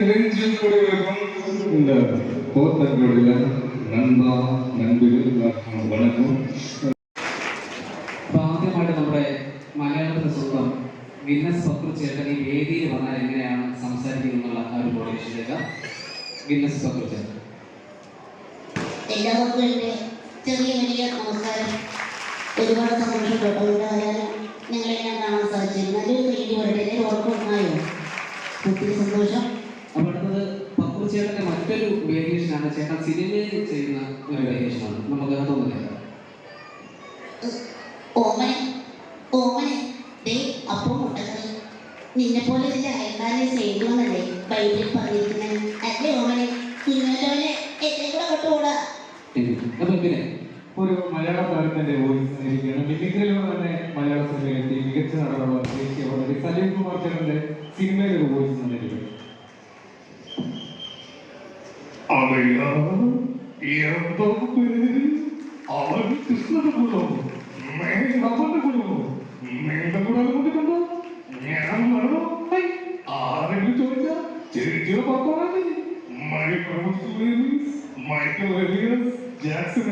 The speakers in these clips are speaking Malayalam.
நெஞ்சுக்குடியிருக்கும் இந்த போத்தங்களுடைய நண்பா நண்புகள் வணக்கம் അപ്പൊ ആദ്യമായിട്ട് നമ്മുടെ മലയാളത്തിന്റെ സ്വന്തം ഗിന്നസ് പക്രു ചേട്ടൻ ഈ വേദിയിൽ വന്നാൽ എങ്ങനെയാണ് സംസാരിക്കുന്നത് എന്നുള്ള ആ ഒരു മോട്ടിവേഷനിലേക്ക് ഗിന്നസ് പക്രു ചേട്ടൻ എല്ലാവർക്കും എൻ്റെ ചെറിയ വലിയ നമസ്കാരം ഒരുപാട് സന്തോഷപ്പെട്ടു എന്തായാലും നിങ്ങളെല്ലാം കാണാൻ സാധിച്ചു നല്ലൊരു കയ്യിൽ വരട്ടെ എല്ലാവരും ഓർമ്മയോ ഒത്തിരി സന്തോഷം അപ്പൊ അടുത്തത് പക്രു ചേട്ടന്റെ മറ്റൊരു വേരിയേഷൻ ആണ്. ചേട്ടൻ സിനിമയിൽ ചെയ്യുന്ന ഒരു വേരിയേഷൻ ആണ്. നമുക്ക് അതൊന്നും കേൾക്കാം ഓമനെ ഓമനെ ദേ അപ്പം മുട്ടക്കറി. നിന്നെ പോലെ നിന്റെ അയൽക്കാരെ ചെയ്യണമെന്നല്ലേ ബൈബിളിൽ പറഞ്ഞിരിക്കുന്നത്? അല്ലേ ഓമനെ? കുഞ്ഞോലെ എന്നെ കൂടെ കൊണ്ടുകൂടാ അപ്പൊ പിന്നെ ഒരു മലയാള താരത്തിന്റെ വോയിസ് മിമിക്രിയിലൂടെ തന്നെ മലയാള സിനിമയിൽ മികച്ച നടനുള്ള ദേശീയ വളരെ സലീം കുമാർ ചേട്ടന്റെ സിനിമയിൽ ഒരു വോയിസ് അവൻ ആരെങ്കിലും ജാക്സൺ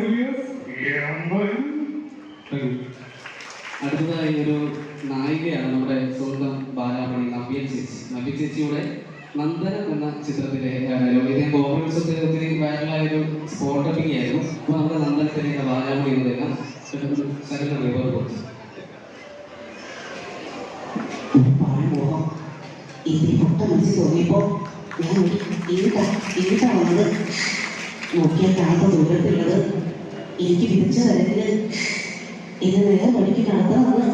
അടുത്തതായി ഒരു നായികയാണ് നമ്മുടെ സ്വന്തം ബാലാമണി നവ്യ ചേച്ചി. നവ്യ ചേച്ചിയുടെ നന്ദനം എന്ന ചിത്രത്തിലെ ഇതിനെ കോൺഗ്രസ് ഒത്തിരി വൈറലായ ഒരു സ്പോട്ടിംഗ് ആയിരുന്നു. അപ്പൊ നമ്മുടെ നന്ദനത്തിലെ ബാലാമണി എന്നതെല്ലാം ദൂരത്തുള്ളത് എനിക്ക് വിധിച്ച തരത്തിൽ ഇത് നേരെ നടത്താമെന്ന്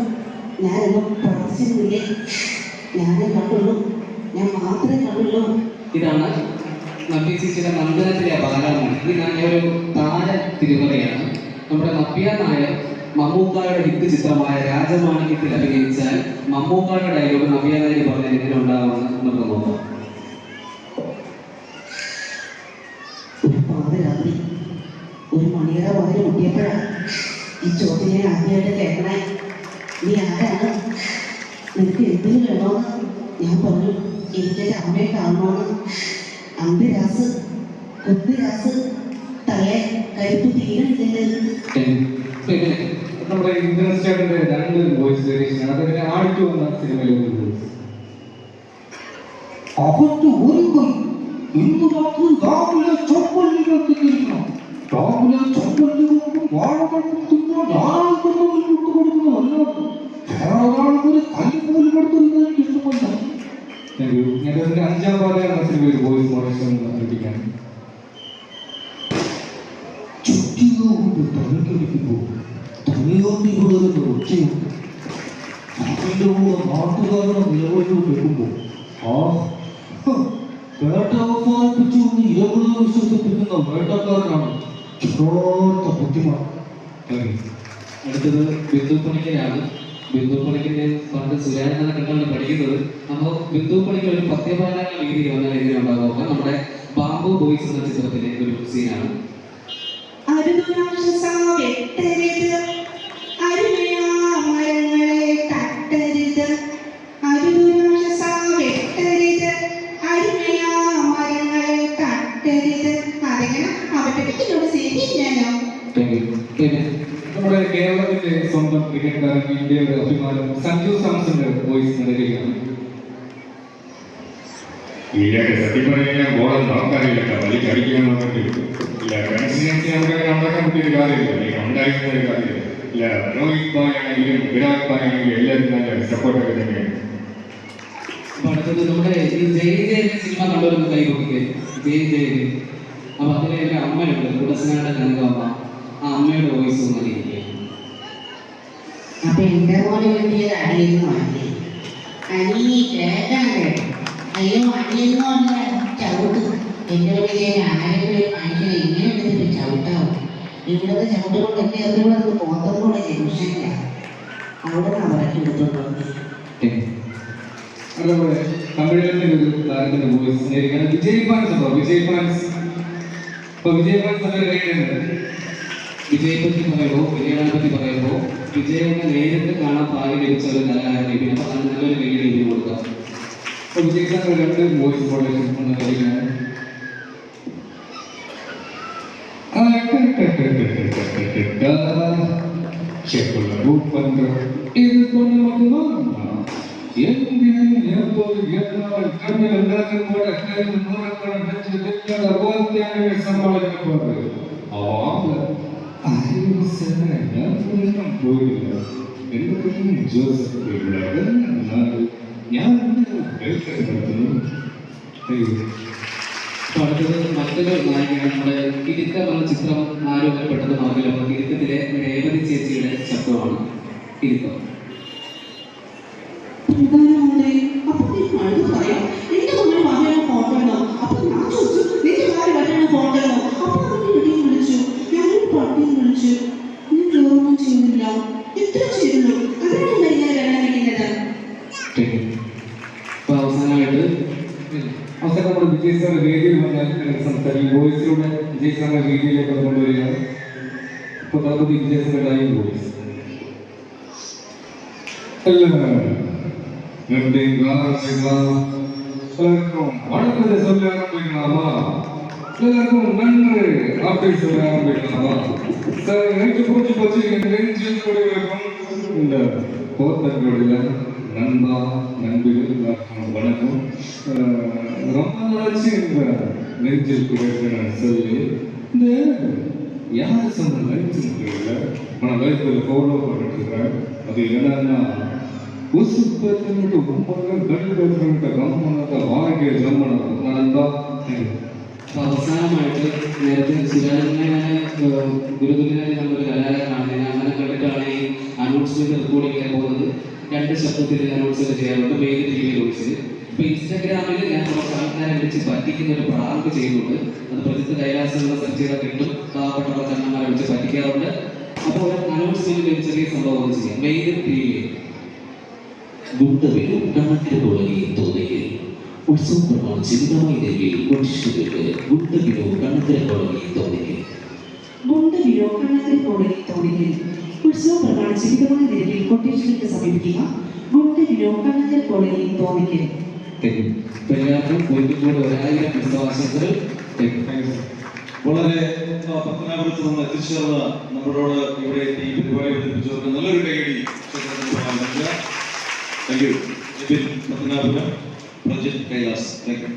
ഞാനൊന്നും പ്രാർത്ഥിച്ചിരുന്നില്ലേ? ഞാനേ കണ്ടുള്ളൂ. ഞാൻ മാത്രമേ കണ്ടുള്ളൂ ഇതാണ് നബ്യ ചേച്ചിയുടെ നന്ദനത്തിലെ ബാലാമണി ഇത് ഞാൻ ഒരു താര തിരുമലയാണ് നമ്മുടെ നബ്യ നായർ മമ്മൂക്കായുടെ ഹിറ്റ് ചിത്രമായ രാജമാണിക്യത്തിൽ അഭിനയിച്ചാൽ മമ്മൂക്കായുടെ ഡയലോഗ് നവ്യ നായർ പറഞ്ഞ എങ്ങനെ ഉണ്ടാകുമെന്ന് നമുക്ക് നോക്കാം. ഒരു പാതിരാത്രി ഒരു മണിയറ വാതിൽ മുട്ടിയപ്പോഴാ ഈ ചോദ്യം ഞാൻ ആദ്യമായിട്ട് കേൾക്കണേ. നീ ആരാണ്? നിനക്ക് എന്തിനു ഞാൻ പറഞ്ഞു. എനിക്കെന്റെ അമ്മയെ കാണണമെന്ന് അന്തിരാസ് കുത്തിരാസ് തലേ കരുപ്പ് തീരെ പിന്നെ നമ്മുടെ ഇന്ദ്രൻസ് ചേട്ടന്റെ രണ്ട് വോയിസ് വേരിയേഷൻ അതിന്റെ ആടിച്ചു വന്ന സിനിമയിലെ ഒരു വോയിസ് അവർക്ക് ഒരുങ്ങും ഇന്ന് രാത്രി രാവിലെ ചൊപ്പല്ലികൾക്ക് തിരിക്കണം രാവിലെ വാഴകൾക്കും തിന്നാൻ അല്ലാതെ താങ്ക് യു ഞാൻ അതിന്റെ അഞ്ചാം പാതയാണ് എന്ന സിനിമയിൽ ഒരു വോയിസ് മോഡേഷൻ അവതരിപ്പിക്കാൻ ചുറ്റികൊണ്ട് തലക്കടിക്കുമ്പോൾ ഒച്ചയുണ്ട്. അതിന്റെ കൂടെ നാട്ടുകാരുടെ നിലവിളികൾ കേൾക്കുമ്പോൾ ആ വേട്ട അവസാനിപ്പിച്ചു എന്ന് ഇരവിള വിശ്വസിപ്പിക്കുന്ന വേട്ടക്കാരനാണ് യഥാർത്ഥ ബുദ്ധിമാൻ അടുത്തത് ബിന്ദു പണിക്കരാണ് ബിന്ദു പണിക്കിന്റെ പണ്ട് സുരാജന കണ്ടാണ് പഠിക്കുന്നത്. അപ്പോൾ ബിന്ദു പണിക്ക് ഒരു പത്യപാലന രീതിയിൽ വന്ന എങ്ങനെ ഉണ്ടാകുക നമ്മുടെ ബാബു ബോയ്സ് എന്ന ചിത്രത്തിലെ ഒരു സീനാണ് അരുതുരാക്ഷസാ സ്വന്തം ക്രിക്കറ്റുകാരൻ ഇന്ത്യയുടെ അഭിമാനം. സഞ്ജു സാംസന്റെ വോയിസ് നൽകുകയാണ് ഇല്ലൊക്കെ സത്യം പറഞ്ഞു കഴിഞ്ഞാൽ ബോളൊന്നും നോക്കാറില്ല വലിക്ക് അടിക്കാൻ ഇല്ല കൺസിസ്റ്റൻസി നമുക്ക് ഉണ്ടാക്കാൻ പറ്റിയൊരു കാര്യമില്ല ഉണ്ടായിരുന്ന ഒരു കാര്യമില്ല ഇല്ല? രോഹിത് ഭായ് ആണെങ്കിലും വിരാട് ഭായ് ആണെങ്കിലും എല്ലാവരും നല്ല സപ്പോർട്ടൊക്കെ തന്നെയാണ്. അടുത്തത് നമ്മുടെ ഈ ജയ് ജയ സിനിമ കണ്ടവരൊന്ന് കൈ നോക്കിക്കേ. ജയ് ജയ അപ്പൊ അതിലെ ഒരു അമ്മയുണ്ട്. കുടസനാട് കനകമ്മ ആ അമ്മയുടെ വോയിസ് ഒന്ന് അപ്പൊ എന്റെ പോലെ വേണ്ടിയത് അടിയെന്ന് മാറ്റി അടി കേൾക്കാൻ കേട്ടോ. അയ്യോ അടിയെന്ന് പറഞ്ഞാൽ ചവിട്ട്. എന്റെ വലിയ ആരെങ്കിലും ഒരു മനുഷ്യനെ ഇങ്ങനെ എടുത്തിട്ട് ചവിട്ടാവും? ഇവിടുത്തെ ചവിട്ട് കൊണ്ട് അത് എറിവിടെ കൂടെ ജംഗ്ഷനില്ല അവിടെ നിന്ന് അവരൊക്കെ എടുത്തോണ്ട് അതുപോലെ വോയിസ് വിജയ് ഫാൻസ് ഉണ്ടോ വിജയ് ഫാൻസ് ഇപ്പൊ വിജയ് ഫാൻസ് അവരുടെ കയ്യിലുണ്ട് വിജയെ പറ്റി പറയുമ്പോൾ വിജയനെ പറ്റി പറയുമ്പോൾ വിജയനെ നേരിട്ട് കാണാൻ ഭാഗ്യം ലഭിച്ച ഒരു കലാകാരനെ പിന്നെ അപ്പൊ അത് നല്ലൊരു കൈയ്യടി ഇതിന് കൊടുക്കാം അപ്പോൾ വിജയ് സാറിന്റെ രണ്ട് വോയിസ് മോഡലേഷൻ എന്ന നിലയിലാണ് ചെക്കുള്ള ഭൂപന്ത്ര ഇത് കൊണ്ട് നമുക്ക് എന്തിനും ആവാം ഞാൻ പോയില്ല. എന്റെ ജോസഫ് ഇവിടെ ഞാൻ അടുത്തത് മറ്റൊരു നായികയാണ് നമ്മുടെ കിരുക്ക എന്ന ചിത്രം ആരോഗ്യപ്പെട്ടത് മറക്കില്ല അപ്പോൾ രേവതി ചേച്ചിയുടെ ശബ്ദമാണ് കിരുക്കം. വിജയ് സാറിന്റെ വേദിയിലേക്ക് അത് കൊണ്ടുവരികയാണ് അപ്പോൾ നമുക്ക് വിജയ് സാറിന്റെ ലൈവ് വോയിസ് எல்லாருக்கும் வணக்கத்தை சொல்ல ஆரம்பிக்கலாமா எல்லாருக்கும் நன்றி அப்படி சொல்ல ஆரம்பிக்கலாமா சார் நெஞ்சு பூச்சி போச்சு என் நெஞ்சு இருக்கும் இந்த போத்தங்களுடைய நண்பா நண்பிகள் எல்லாருக்கும் வணக்கம் அஹ் ரொம்ப நாளாச்சு இந்த நெஞ்சில் கூட நான் சொல்லி இந்த ಯಾರು ಸಹ ಲೈಫ್ ಇಲ್ಲ ನನ್ನ ಲೈಫಲ್ಲಿ ಗೌರವ ಕೊಟ್ಟಿದ್ದಾರೆ ಅದು ಏನನ್ನ ಉಸುಪ್ಪತ್ತಿನಟ್ಟು ಗುಂಪಾಗ ಗಡಿಬೇಕಂತ ಗಮನದ ವಾರಿಗೆ ಗಮನ ನಾನಂದ അവസാനമായിട്ട് നേരത്തെ സുരാജനെ ഗുരുതുലിനെ നമ്മളൊരു കലാകാരനാണ് ഈ അനൗൺസ്മെന്റ് റെക്കോർഡിങ്ങിന് പോകുന്നത് രണ്ട് ശബ്ദത്തിൽ അനൗൺസ്മെന്റ് ചെയ്യാറുണ്ട്. വേഗ വി വോയിസിൽ ഇപ്പൊ ഇൻസ്റ്റാഗ്രാമിൽ ഞാൻ കുറച്ച് ആൾക്കാരെ വിളിച്ച് പറ്റിക്കുന്ന ഒരു പ്രാങ്ക് ചെയ്യുന്നുണ്ട് അത് പ്രസിദ്ധ കൈലാസങ്ങൾ സെർച്ച് ചെയ്താൽ കിട്ടും. പാവപ്പെട്ട ചണ്ണന്മാരെ വിളിച്ച് പറ്റിക്കാറുണ്ട്. അപ്പോൾ അനൗൺസ്മെന്റ് ഒരു ചെറിയ സംഭവം ചെയ്യാം. വേഗ വി ഗുണ്ടവിലും കണക്കിന് തുടങ്ങി തോന്നിയിൽ ഉത്സവപ്രമാണ പ്രമാണിച്ച് നൽകി കൊണ്ടിഷ്ടങ്ങൾക്ക് ഗുണ്ടവിലോ കണക്കിന് തുടങ്ങി തോന്നിയിൽ കണ്ണത്തിൽ കോടതി തോണിയിൽ ഉത്സവം പ്രമാണിച്ച് മിതമായ നിലയിൽ കൊട്ടേഷനിലേക്ക് സമീപിക്കുക. ഗുണ്ടവിലോ കണ്ണത്തിൽ കോടതി തോന്നിക്കൽ എല്ലാവർക്കും ഒരിക്കൽ കൂടെ ഒരായിരം വിശ്വാസങ്ങൾ വളരെ പത്തനാപുരത്ത് നിന്ന് എത്തിച്ചേർന്ന നമ്മളോട് ഇവിടെ എത്തി ഈ പരിപാടി അവതരിപ്പിച്ചവർക്ക് നല്ലൊരു കൈയടി thank you Pathanapuram Prajith Kailas. Thank you